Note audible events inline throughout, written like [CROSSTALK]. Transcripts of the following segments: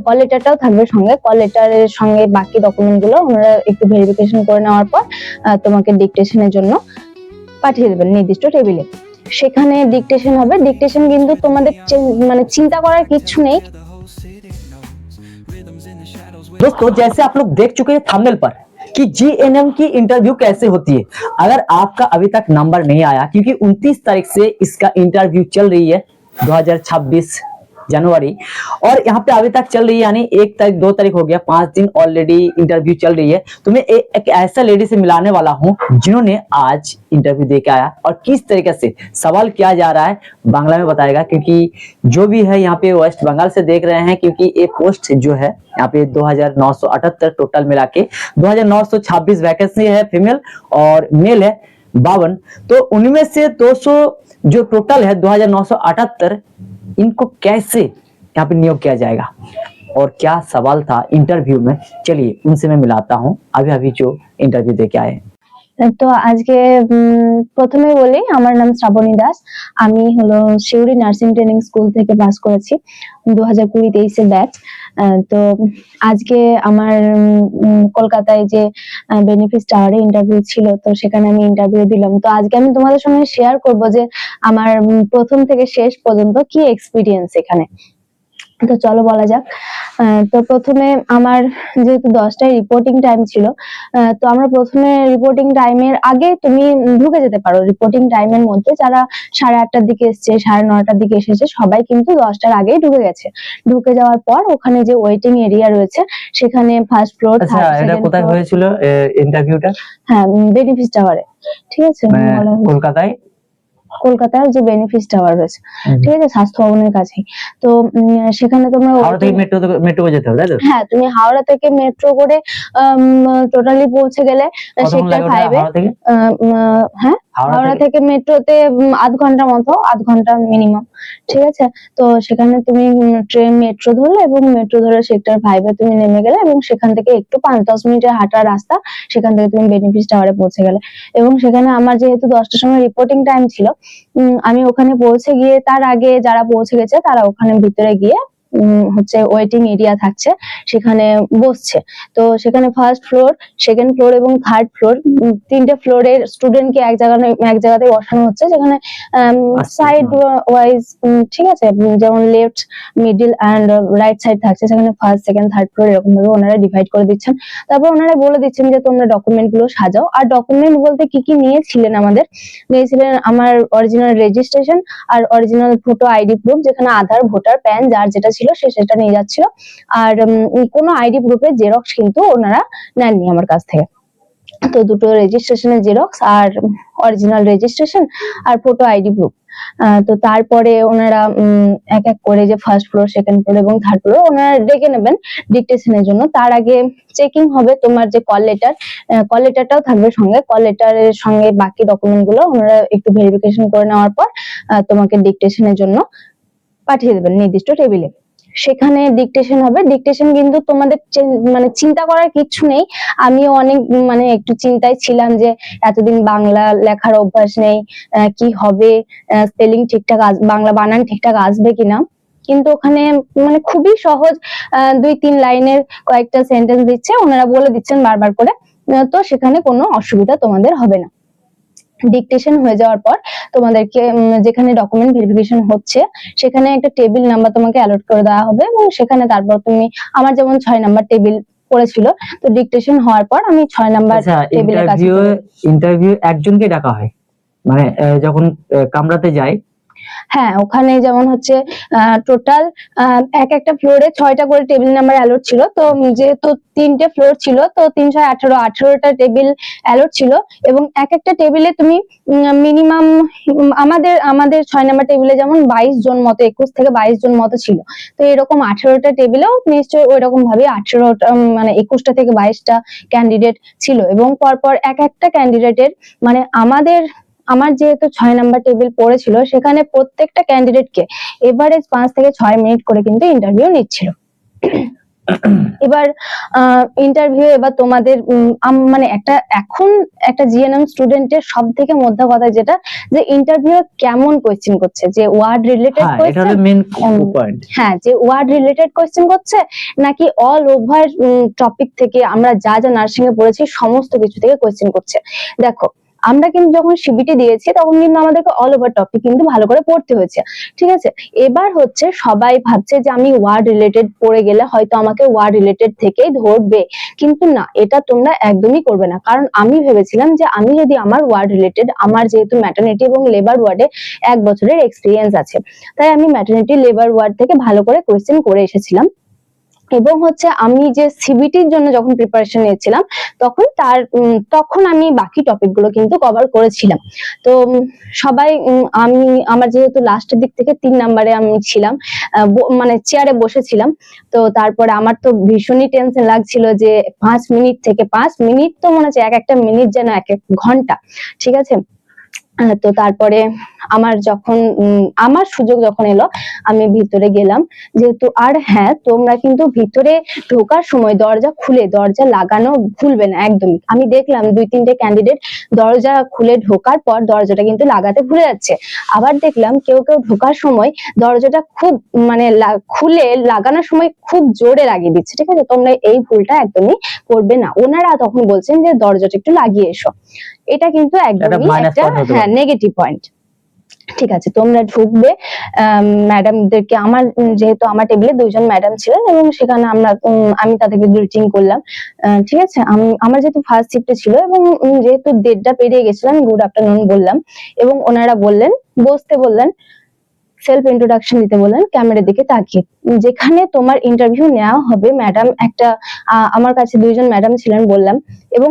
Call লেটারটাও থাকবে সঙ্গে call লেটারের সঙ্গে বাকি ডকুমেন্ট গুলো ওনারা একটু ভেরিফিকেশন করে নেওয়ার পর আহ, তোমাকে ডিকটেশনের জন্য পাঠিয়ে দেবেন নির্দিষ্ট টেবিলে সেখানে ডিকটেশন হবে ডিকটেশন কিন্তু তোমাদের চে- মানে চিন্তা করার কিচ্ছু নেই दोस्तों जैसे आप लोग देख चुके हैं थंबनेल पर कि जीएनएम की इंटरव्यू कैसे होती है अगर आपका अभी तक नंबर नहीं आया क्योंकि 29 तारीख से इसका इंटरव्यू चल रही है 2026 जनवरी। और यहाँ पे अभी तक चल रही है, यानी एक तारीख, दो तारीख हो गया, पाँच दिन ऑलरेडी इंटरव्यू चल रही है। तो मैं ए- एक ऐसा लेडी से मिलाने वाला हूँ, जिन्होंने आज इंटरव्यू दे आया। और किस तरीके से? सवाल किया जा रहा है, बांग्ला में बताएगा, क्योंकि जो भी है यहाँ पे वेस्ट बंगाल से देख रहे हैं, क्योंकि ये पोस्ट जो है, यहाँ पे 2978 टोटल मिला के 2926 वैकेंसी है फीमेल और मेल है, बावन। तो उनमें से 200 जो टोटल है 2978 इनको कैसे यहाँ पे नियोग किया जाएगा? और क्या सवाल था इंटरव्यू में? चलिए उनसे मैं मिलाता हूँ। अभी अभी जो इंटरव्यू दे के आए। তো আজকে প্রথমে বলি, আমার নাম শ্রাবণী দাস। আমি হলো শিউরি নার্সিং ট্রেনিং স্কুল থেকে পাস করেছি দু হাজার কুড়ি তেইশে ব্যাচ। তো আজকে আমার কলকাতায় যে বেনিফিট টাওয়ারে ইন্টারভিউ ছিল, তো সেখানে আমি ইন্টারভিউ দিলাম। তো আজকে আমি তোমাদের সঙ্গে শেয়ার করব যে, আমার প্রথম থেকে শেষ পর্যন্ত কি এক্সপিরিয়েন্স এখানে। তো চলো বলা যাক। আহ, তো প্রথমে আমার যেহেতু দশটায় রিপোর্টিং টাইম ছিল তো আমরা প্রথমে রিপোর্টিং টাইমের আগে তুমি ঢুকে যেতে পারো। রিপোর্টিং টাইমের মধ্যে যারা সাড়ে আটটার দিকে এসছে সাড়ে নটার দিকে এসেছে সবাই কিন্তু দশটার আগেই ঢুকে গেছে। ঢুকে যাওয়ার পর ওখানে যে ওয়েটিং এরিয়া রয়েছে সেখানে ফার্স্ট ফ্লোর আচ্ছা এটা কোথায় হয়েছিল ইন্টারভিউটা হ্যাঁ বেনিফিস টাওয়ারে ঠিক আছে? মানে। কলকাতায়? কলকাতার যে বেনিফিস টাওয়ার রয়েছে। ঠিক আছে স্বাস্থ্য ভবনের কাছে তো সেখানে তোমরা হাওড়া থেকে মেট্রো মেট্রো যেতে হবে তাই তো? হ্যাঁ তুমি হাওড়া থেকে মেট্রো করে টোটালি পৌঁছে গেলে সেক্টর ফাইভে হ্যাঁ? হাওড়া থেকে? মেট্রোতে আধ ঘণ্টা মতো আধ ঘণ্টা মিনিমাম ঠিক আছে? তো সেখানে তুমি ট্রেন মেট্রো ধরলে এবং মেট্রো ধরে সেক্টর ফাইভে তুমি নেমে গেলে এবং সেখান থেকে একটু পাঁচ দশ মিনিটের হাঁটার রাস্তা সেখান থেকে তুমি বেনিফিস টাওয়ারে পৌঁছে গেলে। এবং সেখানে আমার যেহেতু দশটার সময় রিপোর্টিং টাইম ছিল উম, আমি ওখানে পৌঁছে গিয়ে তার আগে যারা পৌঁছে গেছে তারা ওখানে ভিতরে গিয়ে হচ্ছে ওয়েটিং এরিয়া থাকছে সেখানে বসছে। তো সেখানে ফার্স্ট ফ্লোর সেকেন্ড ফ্লোর এবং থার্ড ফ্লোর তিনটে ফ্লোরের স্টুডেন্টকে এক জায়গায় এক জায়গাতে বসানো হচ্ছে। যেখানে সাইড ওয়াইজ ঠিক আছে যেমন left middle and right side থাকছে সেখানে ফার্স্ট সেকেন্ড থার্ড ফ্লোর এরকম ভাবে ওনারা ডিভাইড করে দিচ্ছেন। তারপর ওনারা বলে দিচ্ছেন যে তোমরা ডকুমেন্টগুলো সাজাও। আর ডকুমেন্ট বলতে কি কি নিয়েছিলেন আমাদের? নিয়েছিলেন আমার অরিজিনাল রেজিস্ট্রেশন আর অরিজিনাল ফটো আইডি প্রুফ যেখানে আধার ভোটার প্যান যার যেটা ছিল সে সেটা নিয়ে যাচ্ছিল। আর কোনো আইডি প্রুফের জেরক্স কিন্তু ওনারা নেননি আমার কাছ থেকে। তো দুটো রেজিস্ট্রেশনের জেরক্স আর অরিজিনাল রেজিস্ট্রেশন আর ফটো আইডি প্রুফ তো তারপরে ওনারা এক এক করে যে ফার্স্ট ফ্লোর সেকেন্ড ফ্লোর এবং থার্ড ফ্লোর ওনারা ডেকে নেবেন ডিকটেশনের জন্য। তার আগে চেকিং হবে তোমার যে কল লেটার কল লেটারটাও থাকবে সঙ্গে। কল লেটারের সঙ্গে বাকি ডকুমেন্টগুলো ওনারা একটু ভেরিফিকেশন করে নেওয়ার পর তোমাকে ডিকটেশনের জন্য পাঠিয়ে দেবেন নির্দিষ্ট টেবিলে সেখানে ডিকটেশন হবে। ডিকটেশন কিন্তু তোমাদের মানে চিন্তা করার কিচ্ছু নেই। আমিও অনেক মানে একটু চিন্তায় ছিলাম যে এতদিন বাংলা লেখার অভ্যাস নেই কি হবে স্পেলিং ঠিকঠাক বাংলা বানান ঠিকঠাক আসবে কিনা। কিন্তু ওখানে মানে খুবই সহজ দুই তিন লাইনের কয়েকটা সেন্টেন্স দিচ্ছে। ওনারা বলে দিচ্ছেন বারবার করে। তো সেখানে কোনো অসুবিধা তোমাদের হবে না। ডিকটেশন হয়ে যাওয়ার পর তোমাদেরকে যেখানে ডকুমেন্ট ভেরিফিকেশন হচ্ছে সেখানে একটা টেবিল নাম্বার তোমাকে অ্যালোট করে দেওয়া হবে এবং সেখানে তারপর তুমি আমার যেমন ছয় নাম্বার টেবিল পড়েছিল তো ডিকটেশন হওয়ার পর আমি ছয় নাম্বার আচ্ছা টেবিলের কাছে ইন্টারভিউ ইন্টারভিউ একজনকে ডাকা হয়। মানে যখন কামরাতে যায় হ্যাঁ ওখানে যেমন হচ্ছে টোটাল এক একটা ফ্লোরে ছয়টা করে টেবিল নাম্বার অ্যালোট ছিল। তো যেহেতু তিনটে ফ্লোর ছিল, তো তিনশো আঠারো, আঠারোটা টেবিল অ্যালোট ছিল এবং এক একটা টেবিলে তুমি মিনিমাম আমাদের আমাদের ছয় নাম্বার টেবিলে যেমন বাইশ জন মতো, একুশ থেকে বাইশ জন মতো ছিল। তো এরকম আঠারোটা টেবিলেও নিশ্চয়ই ওই রকম ভাবে আঠারোটা মানে একুশটা থেকে বাইশটা ক্যান্ডিডেট ছিল এবং পরপর এক একটা ক্যান্ডিডেটের মানে আমাদের আমার যেহেতু ছয় নাম্বার টেবিল পড়েছিল সেখানে প্রত্যেকটা ক্যান্ডিডেটকে এভারেজ পাঁচ থেকে ছয় মিনিট করে কিন্তু ইন্টারভিউ নিচ্ছিল। এবার ইন্টারভিউ এবার তোমাদের মানে একটা এখন একটা জিএনএম স্টুডেন্টের সব থেকে মধ্যে কথা যেটা যে ইন্টারভিউ কেমন কোয়েশ্চেন করছে? যে ওয়ার্ড রিলেটেড হ্যাঁ পয়েন্ট হ্যাঁ যে ওয়ার্ড রিলেটেড কোয়েশ্চেন করছে নাকি অল ওভার টপিক থেকে আমরা যা যা নার্সিং এ পড়েছি সমস্ত কিছু থেকে কোয়েশ্চেন করছে। দেখো আমরা কিন্তু যখন সিবিটি দিয়েছি, তখন কিন্তু আমাদেরকে অল ওভার টপিক কিন্তু ভালো করে পড়তে হয়েছে। ঠিক আছে? এবার হচ্ছে সবাই ভাবছে যে আমি ওয়ার্ড রিলেটেড পড়ে গেলে হয়তো আমাকে ওয়ার্ড রিলেটেড থেকেই ধরবে। কিন্তু না, এটা তোমরা একদমই করবে না। কারণ আমি ভেবেছিলাম যে আমি যদি আমার ওয়ার্ড রিলেটেড আমার যেহেতু ম্যাটার্নিটি এবং লেবার ওয়ার্ডে এক বছরের এক্সপিরিয়েন্স আছে, তাই আমি ম্যাটার্নিটি লেবার ওয়ার্ড থেকে ভালো করে কোয়েশ্চেন করে এসেছিলাম। এবং হচ্ছে আমি যে সিবিটির জন্য যখন প্রিপারেশন নিয়েছিলাম, তখন তার তখন আমি বাকি টপিকগুলো কিন্তু কভার করেছিলাম। তো সবাই আমি, আমার যেহেতু লাস্টের দিক থেকে তিন নাম্বারে আমি ছিলাম মানে চেয়ারে বসেছিলাম, তো তারপরে আমার তো ভীষণই টেনশন লাগছিল যে পাঁচ মিনিট থেকে পাঁচ মিনিট তো মনে হচ্ছে এক একটা মিনিট যেন এক এক ঘণ্টা, ঠিক আছে? তো তারপরে আমার যখন উম, আমার সুযোগ যখন এলো আমি ভিতরে গেলাম। যেহেতু আর হ্যাঁ তোমরা কিন্তু ভিতরে ঢোকার সময় দরজা খুলে দরজা লাগানো ভুলবে না একদমই। আমি দেখলাম দুই তিনটে ক্যান্ডিডেট দরজা খুলে ঢোকার পর দরজাটা কিন্তু লাগাতে ভুলে যাচ্ছে। আবার দেখলাম কেউ কেউ ঢোকার সময় দরজাটা খুব মানে খুলে লাগানোর সময় খুব জোরে লাগিয়ে দিচ্ছে ঠিক আছে? তোমরা এই ভুলটা একদমই করবে না। ওনারা তখন বলছেন যে দরজাটা একটু লাগিয়ে এসো। এটা কিন্তু একদমই একটা। হ্যাঁ নেগেটিভ পয়েন্ট ঠিক আছে, তোমরা ঢুকবে ম্যাডামদেরকে আমার যেহেতু আমার টেবিলে দুইজন ম্যাডাম ছিলেন এবং সেখানে আমরা আমি তাদেরকে গ্রিটিং করলাম। ঠিক আছে, আমি, আমার যেহেতু ফার্স্ট শিফটে ছিল এবং যেহেতু দেড়টা পেরিয়ে গেছিলাম গুড আফটারনুন বললাম এবং ওনারা বললেন, বসতে বললেন সেলফ ইন্ট্রোডাকশন দিতে বললেন ক্যামেরার দিকে তাকিয়ে। যেখানে তোমার ইন্টারভিউ নেওয়া হবে ম্যাডাম একটা আমার কাছে দুইজন ম্যাডাম ছিলেন বললাম এবং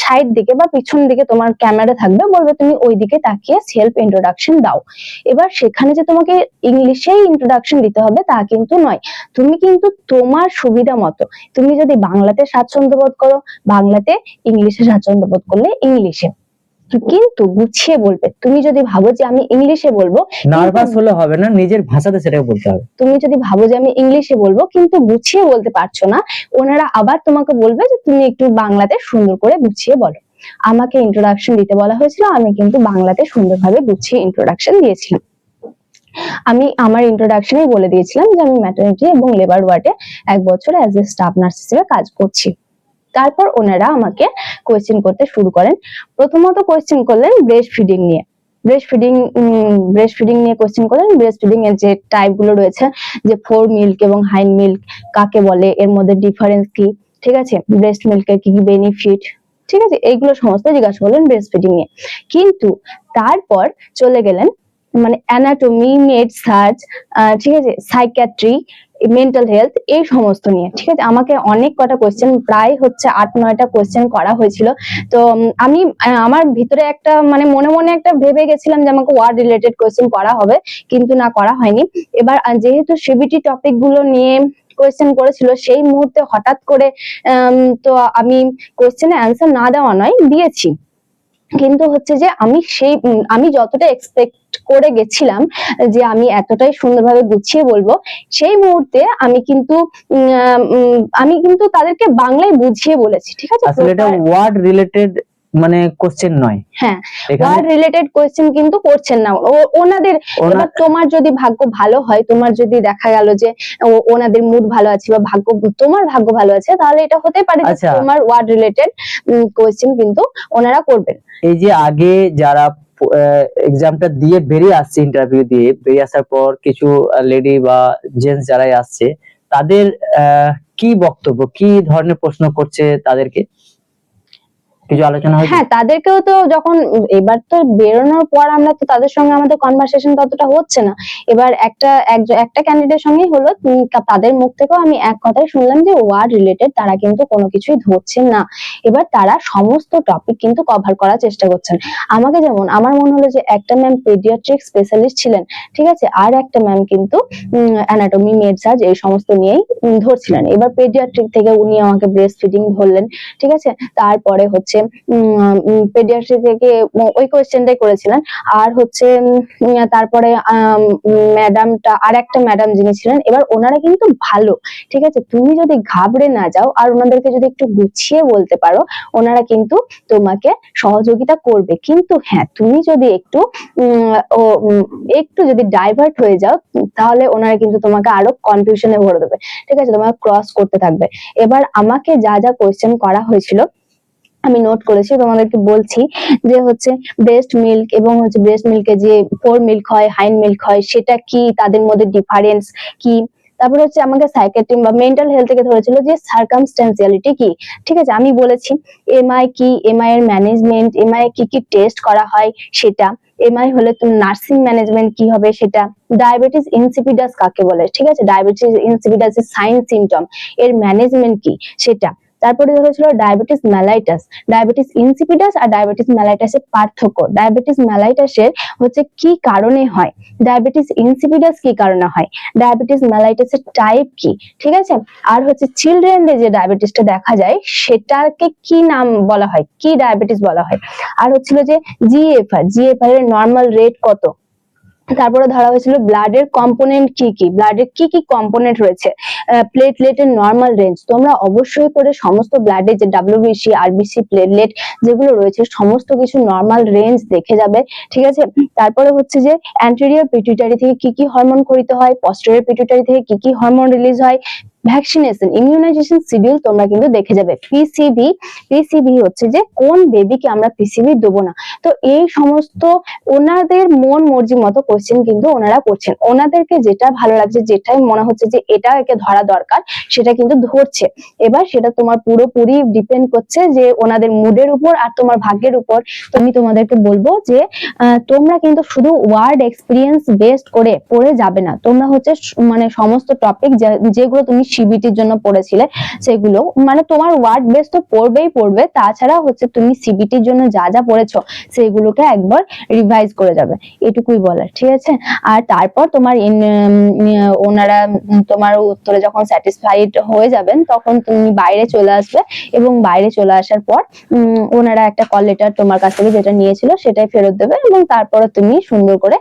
সাইড দিকে বা পিছন দিকে তোমার ক্যামেরা থাকবে, বলবে তুমি ওই দিকে তাকিয়ে সেলফ ইন্ট্রোডাকশন দাও। এবার সেখানে যে তোমাকে ইংলিশেই ইন্ট্রোডাকশন দিতে হবে তা কিন্তু নয়। তুমি কিন্তু তোমার সুবিধা মতো, তুমি যদি বাংলাতে স্বাচ্ছন্দ্য বোধ করো, বাংলাতে ইংলিশে স্বাচ্ছন্দ্য বোধ করলে ইংলিশে। কিন্তু গুছিয়ে বলবে। তুমি যদি ভাবো যে আমি ইংলিশে বলব নার্ভাস হলে হবে না নিজের ভাষাতে সেটাকে বলতে হবে। তুমি যদি ভাবো যে আমি ইংলিশে বলব কিন্তু গুছিয়ে বলতে পারছ না ওনারা আবার তোমাকে বলবে যে তুমি একটু বাংলাতে সুন্দর করে গুছিয়ে বলো। আমাকে ইন্ট্রোডাকশন দিতে বলা হয়েছিল আমি কিন্তু বাংলাতে সুন্দরভাবে গুছিয়ে ইন্ট্রোডাকশন দিয়েছিলাম। আমি আমার ইন্ট্রোডাকশনেই বলে দিয়েছিলাম যে আমি ম্যাটার্নিটি এবং লেবার ওয়ার্ডে এক বছর অ্যাজ এ স্টাফ নার্স হিসেবে কাজ করছি। তারপর ওনারা আমাকে কোয়েশ্চেন করতে শুরু করেন। প্রথমত কোয়েশ্চেন করলেন ব্রেস্ট ফিডিং নিয়ে। ব্রেস্ট ফিডিং ব্রেস্ট ফিডিং নিয়ে কোয়েশ্চেন করলেন। ব্রেস্ট ফিডিং এর যে টাইপগুলো রয়েছে, যে ফোর মিল্ক এবং হাইন মিল্ক কাকে বলে, এর মধ্যে ডিফারেন্স কি, ঠিক আছে? ব্রেস্ট মিল্কের কি কি বেনিফিট ঠিক আছে? এইগুলো সমস্ত জিজ্ঞাসা করলেন ব্রেস্ট ফিডিং নিয়ে কিন্তু তারপর চলে গেলেন মানে অ্যানাটমি মেড সার্চ ঠিক আছে সাইকিয়াট্রি মেন্টাল হেলথ এই সমস্ত নিয়ে, ঠিক আছে? আমাকে অনেক কটা কোয়েশ্চেন প্রায় হচ্ছে আট, নয়টা কোয়েশ্চেন করা হয়েছিল। তো আমি আমার ভিতরে একটা মানে মনে মনে একটা ভেবে গেছিলাম যে আমাকে ওয়ার্ড রিলেটেড কোয়েশ্চেন করা হবে, কিন্তু না, করা হয়নি। এবার যেহেতু সিবিটি টপিকগুলো নিয়ে কোয়েশ্চেন করেছিল, সেই মুহূর্তে হঠাৎ করে তো আমি কোয়েশ্চেনে অ্যান্সার না দেওয়া নয়, দিয়েছি। কিন্তু হচ্ছে যে আমি সেই আমি যতটা এক্সপেক্ট করে গেছিলাম যে আমি এতটাই সুন্দরভাবে গুছিয়ে বলব সেই মুহূর্তে আমি কিন্তু উম, আহ, উম, আমি কিন্তু তাদেরকে বাংলায় বুঝিয়ে বলেছি ঠিক আছে? আসলে এটা ওয়ার্ড রিলেটেড মানে কোশ্চেন নয়। হ্যাঁ ওয়ার্ড রিলেটেড কোয়েশ্চেন কিন্তু করছেন না। ওনাদের এবার তোমার যদি ভাগ্য ভালো হয় তোমার যদি দেখা গেল যে ওনাদের মুড ভালো আছে বা ভাগ্য তোমার ভাগ্য ভালো আছে তাহলে এটা হতে পারে যে আচ্ছা। তোমার ওয়ার্ড রিলেটেড কোয়েশ্চেন কিন্তু ওনারা করবেন। এই যে আগে যারা এক্সামটা দিয়ে বেরিয়ে আসছে ইন্টারভিউ দিয়ে বেরিয়ে আসার পর কিছু লেডি বা জেন্টস যারাই আসছে তাদের কি বক্তব্য কি ধরনের প্রশ্ন করছে তাদেরকে? কিছু আলোচনা হয়েছে? হ্যাঁ তাদেরকেও তো যখন এবার তো বেরোনোর পর আমরা তো তাদের সঙ্গে আমাদের কনভারসেশন ততটা হচ্ছে না। এবার একটা একটা ক্যান্ডিডেট সঙ্গেই হলো তাদের মুখ থেকেও আমি এক শুনলাম যে ওয়ার্ড রিলেটেড তারা কিন্তু কোনো কিছুই না। এবার তারা সমস্ত টপিক কিন্তু কভার করার চেষ্টা করছেন। আমাকে যেমন, আমার মনে হলো যে একটা ম্যাম পেডিয়াট্রিক স্পেশালিস্ট ছিলেন, ঠিক আছে? আর একটা ম্যাম কিন্তু অ্যানাটমি মেডসার্জ এই সমস্ত নিয়েই ধরছিলেন। এবার পেডিয়াট্রিক থেকে উনি আমাকে ব্রেস্ট ফিডিং ধরলেন, ঠিক আছে? তারপরে হচ্ছে হচ্ছে পেডিয়াট্রি থেকে ওই কোয়েশ্চেনটাই করেছিলেন। আর হচ্ছে তারপরে ম্যাডামটা আর একটা ম্যাডাম যিনি ছিলেন, এবার ওনারা কিন্তু ভালো, ঠিক আছে? তুমি যদি ঘাবড়ে না যাও আর ওনাদেরকে যদি একটু গুছিয়ে বলতে পারো, ওনারা কিন্তু তোমাকে সহযোগিতা করবে। কিন্তু হ্যাঁ তুমি যদি একটু একটু যদি ডাইভার্ট হয়ে যাও, তাহলে ওনারা কিন্তু তোমাকে আরও কনফিউশনে ভরে দেবে। ঠিক আছে? তোমাকে ক্রস করতে থাকবে। এবার আমাকে যা যা কোয়েশ্চেন করা হয়েছিল আমি নোট করেছি তোমাদেরকে বলছি যে হচ্ছে ব্রেস্ট মিল্ক এবং হচ্ছে ব্রেস্ট মিল্কে যে ফোর মিল্ক হয় হাইন মিল্ক হয়, সেটা কি, তাদের মধ্যে ডিফারেন্স কি? তারপরে হচ্ছে আমাকে সাইকেট্রিম বা মেন্টাল হেলথ থেকে ধরেছিল যে সার্কামস্টেন্সিয়ালিটি কি? ঠিক আছে, আমি বলেছি এমআই কি? এমআই এর ম্যানেজমেন্ট এমআই কি কি টেস্ট করা হয় সেটা? এমআই হলে তুমি নার্সিং ম্যানেজমেন্ট কি হবে সেটা? ডায়াবেটিস ইনসিপিডাস কাকে বলে? ঠিক আছে ডায়াবেটিস ইনসিপিডাস এর সাইন সিমটম এর ম্যানেজমেন্ট কি সেটা? তারপরে ধরেছিল ডায়াবেটিস ম্যালাইটাস ডায়াবেটিস ইনসিপিডাস আর ডায়াবেটিস ম্যালাইটাসের পার্থক্য। ডায়াবেটিস ম্যালাইটাসের হচ্ছে কি কারণে হয়? ডায়াবেটিস ইনসিপিডাস কি কারণে হয়? ডায়াবেটিস ম্যালাইটাসের টাইপ কি? ঠিক আছে? আর হচ্ছে চিলড্রেনদের যে ডায়াবেটিসটা দেখা যায়, সেটাকে কি নাম বলা হয়? কি ডায়াবেটিস বলা হয়? আর হচ্ছিল যে জিএফআর জিএফআর এর নর্মাল রেট কত? তারপরে ধরা হয়েছিল ব্লাডের কম্পোনেন্ট কি কি? ব্লাডের কি কি কম্পোনেন্ট রয়েছে? প্লেটলেটের নর্মাল রেঞ্জ তোমরা অবশ্যই করে সমস্ত ব্লাডে যে ডাব্লিউবিসি আরবিসি প্লেটলেট যেগুলো রয়েছে, সমস্ত কিছু নর্মাল রেঞ্জ দেখে যাবে, ঠিক আছে? তারপরে হচ্ছে যে অ্যান্টেরিয়র পিটুইটারি থেকে কি কি হরমোন করিতে হয় পস্টেরিয়ার পিটুইটারি থেকে কি কি হরমোন রিলিজ হয় ভ্যাকসিনেশন ইমিউনাইজেশন শিডিউল তোমরা কিন্তু দেখে যাবে। পিসিভি পিসিভি হচ্ছে যে কোন বেবিকে আমরা পিসিভি দেবো না। তো এই সমস্ত ওনাদের মন মর্জি মতো কোশ্চেন কিন্তু ওনারা করছেন। ওনাদেরকে যেটা ভালো লাগছে, যেটাই মনে হচ্ছে যে এটা একে ধরা দরকার, সেটা কিন্তু ধরছে। এবার সেটা তোমার পুরোপুরি ডিপেন্ড করছে যে ওনাদের মুডের উপর আর তোমার ভাগ্যের উপর। তো আমি তোমাদেরকে বলব যে তোমরা কিন্তু শুধু ওয়ার্ড এক্সপিরিয়েন্স বেসড করে পড়ে যাবে না। তোমরা হচ্ছে মানে সমস্ত টপিক যেগুলো তুমি সিবিটির জন্য পড়েছিলে, সেগুলো মানে তোমার ওয়ার্ড বেস তো পড়বেই পড়বে, তাছাড়া হচ্ছে তুমি সিবিটির জন্য যা যা পড়েছো, সেগুলোকে একবার রিভাইজ করে যাবে, এটুকুই বলার, ঠিক আছে? আর তারপর তোমার ওনারা তোমার উত্তরে যখন স্যাটিসফাইড হয়ে যাবেন, তখন তুমি বাইরে চলে আসবে এবং বাইরে চলে আসার পর ওনারা একটা কল লেটার তোমার কাছ থেকে যেটা নিয়েছিল, সেটাই ফেরত দেবে এবং তারপরে তুমি সুন্দর করে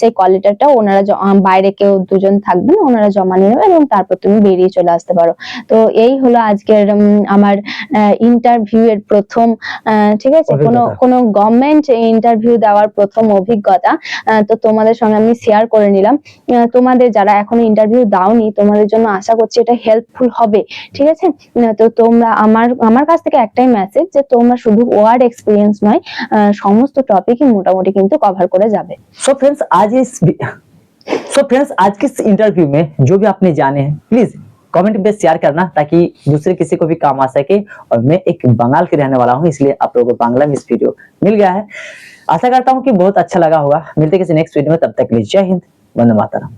সেই কল লেটারটা ওনারা বাইরে কেউ দুজন থাকবেন ওনারা জমা নিয়ে নেবে এবং তারপর তুমি বেরিয়ে চলে আসতে পারো তো এই হলো আজকের উম, আমার ইন্টারভিউ এর প্রথম আহ, ঠিক আছে কোনো অভিজ্ঞতা। কোনো গভর্নমেন্ট ইন্টারভিউ দেওয়ার প্রথম অভিজ্ঞতা আহ, তো তোমাদের সঙ্গে আমি শেয়ার করে নিলাম আহ, তোমাদের যারা এখনো ইন্টারভিউ দাওনি তোমাদের জন্য আশা করছি এটা হেল্পফুল হবে ঠিক আছে আহ, তো তোমরা আমার আমার কাছ থেকে একটাই মেসেজ যে তোমরা শুধু ওয়ার্ড এক্সপিরিয়েন্স নয় আহ, সমস্ত টপিকই মোটামুটি কিন্তু কভার করে যাবে सो फ्रेंड्स आज इस सो [LAUGHS] फ्रेंड्स आज के इस इंटरव्यू में जो भी आपने जाने हैं प्लीज कमेंट में शेयर करना ताकि दूसरे किसी को भी काम आ सके। और मैं एक बंगाल के रहने वाला हूँ, इसलिए आप लोगों को बांग्ला में इस वीडियो मिल गया है। आशा करता हूँ कि बहुत अच्छा लगा होगा। मिलते किसी नेक्स्ट वीडियो में, तब तक लिए जय हिंद, वंदे मातरम।